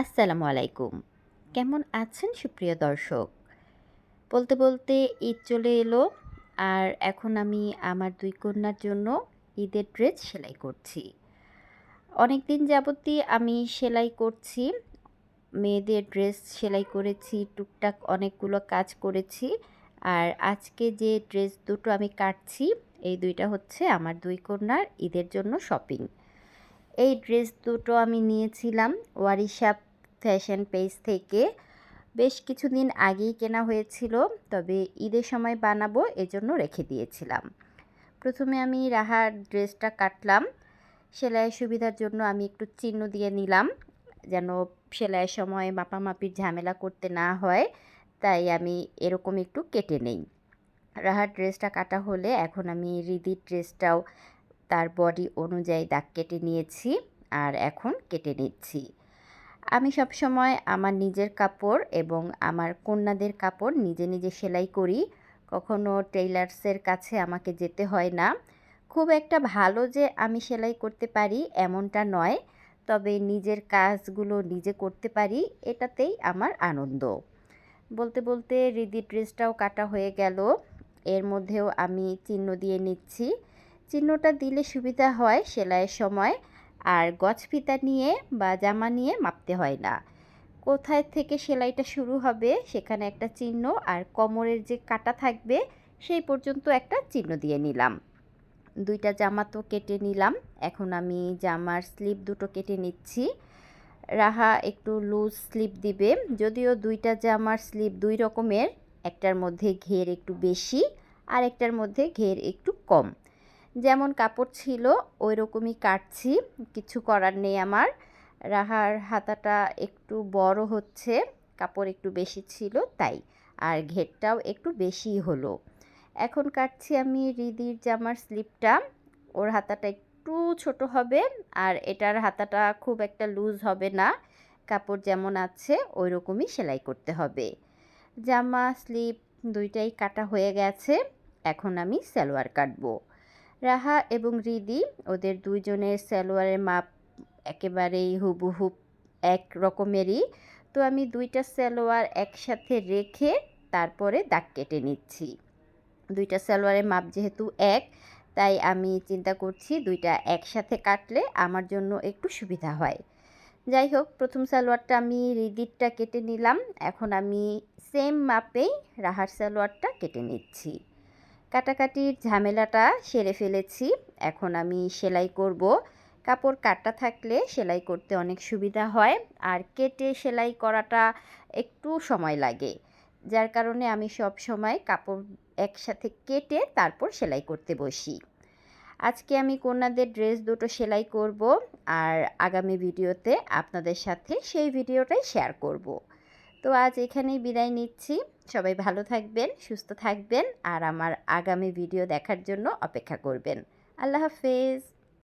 আসসালামু আলাইকুম। কেমন আছেন সুপ্রিয় দর্শক? বলতে বলতে ঈদ চলে এলো আর এখন আমি আমার দুই কন্যার জন্য ঈদের ড্রেস সেলাই করছি। অনেক দিন যাবতই আমি সেলাই করছি, মেয়েদের ড্রেস সেলাই করেছি, টুকটাক অনেকগুলো কাজ করেছি আর আজকে যে ড্রেস দুটো আমি কাটছি, এই দুইটা হচ্ছে আমার দুই কন্যার ঈদের জন্য শপিং। এই ড্রেস দুটো আমি নিয়েছিলাম ওয়ারিশা ফ্যাশন পেজ থেকে। বেশ কিছুদিন আগেই কেনা হয়েছিল, তবে ঈদের সময় বানাবো এজন্য রেখে দিয়েছিলাম। প্রথমে আমি রাহার ড্রেসটা কাটলাম, সেলাইয়ের সুবিধার জন্য আমি একটু চিহ্ন দিয়ে নিলাম, যেন সেলাইয়ের সময় মাপামাপির ঝামেলা করতে না হয়, তাই আমি এরকম একটু কেটে নেই। রাহার ড্রেসটা কাটা হলে এখন আমি রিদির ড্রেসটাও তার বডি অনুযায়ী দাগ কেটে নিয়েছি আর এখন কেটে নিচ্ছি। আমি সব সময় আমার নিজের কাপড় এবং আমার কন্যাদের কাপড় নিজে নিজে সেলাই করি। কখনো টেইলার্সের কাছে আমাকে যেতে হয় না। খুব একটা ভালো যে আমি সেলাই করতে পারি এমনটা নয়, তবে নিজের কাজগুলো নিজে করতে পারি, এটাতেই আমার আনন্দ। বলতে বলতে রিদি ড্রেসটাও কাটা হয়ে গেল। এর মধ্যেও আমি চিহ্ন দিয়ে নিচ্ছি। চিহ্নটা দিলে সুবিধা হয় সেলাইয়ের সময়। আর গছ ফিতা নিয়ে বা জামা নিয়ে মাপতে হয় না। কোথায় থেকে সেলাইটা শুরু হবে সেখানে একটা চিহ্ন আর কোমরের যে কাটা থাকবে সেই পর্যন্ত একটা চিহ্ন দিয়ে নিলাম। দুইটা জামা তো কেটে নিলাম। এখন আমি জামার স্লিপ দুটো কেটে নিচ্ছি। রাহা একটু লুজ স্লিপ দিবে। যদিও দুইটা জামার স্লিপ দুই রকমের, একটার মধ্যে ঘের একটু বেশি আর একটার মধ্যে ঘের একটু কম। যেমন কাপড় ছিল ওই রকমই কাটছি। কিছু করার নেই আমার। রাহার হাতাটা একটু বড় হচ্ছে, কাপড় একটু বেশি ছিল তাই, আর ঘেরটাও একটু বেশি হলো। এখন কাটছি আমি রিদির জামার স্লিপটা। ওর হাতাটা একটু ছোট হবে, আর এটার হাতাটা খুব একটা লুজ হবে না। কাপড় যেমন আছে ওই রকমই সেলাই করতে হবে। জামা, স্লিপ দুইটাই কাটা হয়ে গেছে। এখন আমি সালোয়ার কাটবো। রাহা এবং রিদি, ওদের দুইজনের সালোয়ারের মাপ একেবারেই হুবহুব এক রকমেরই। তো আমি দুইটা সালোয়ার একসাথে রেখে তারপরে দাগ কেটে নিচ্ছি। দুইটা সালোয়ারের মাপ যেহেতু এক, তাই আমি চিন্তা করছি দুইটা একসাথে কাটলে আমার জন্য একটু সুবিধা হয়। যাই হোক, প্রথম সালোয়ারটা আমি রিদিরটা কেটে নিলাম। এখন আমি সেম মাপেই রাহার সালোয়ারটা কেটে নিচ্ছি। কাটাকাটির ঝামেলাটা সেরে ফেলেছি। এখন আমি সেলাই করব। কাপড় কাটা থাকলে সেলাই করতে অনেক সুবিধা হয়। আর কেটে সেলাই করাটা একটু সময় লাগে। যার কারণে আমি সব সময় কাপড় একসাথে কেটে তারপর সেলাই করতে বসি। আজকে আমি কন্যাদের ড্রেস দুটো সেলাই করব। আর আগামী ভিডিওতে আপনাদের সাথে সেই ভিডিওটাই শেয়ার করব। তো আজ এখানেই বিদায় নিচ্ছি। সবাই ভালো থাকবেন, সুস্থ থাকবেন আর আমার আগামী ভিডিও দেখার জন্য অপেক্ষা করবেন। আল্লাহ হাফেজ।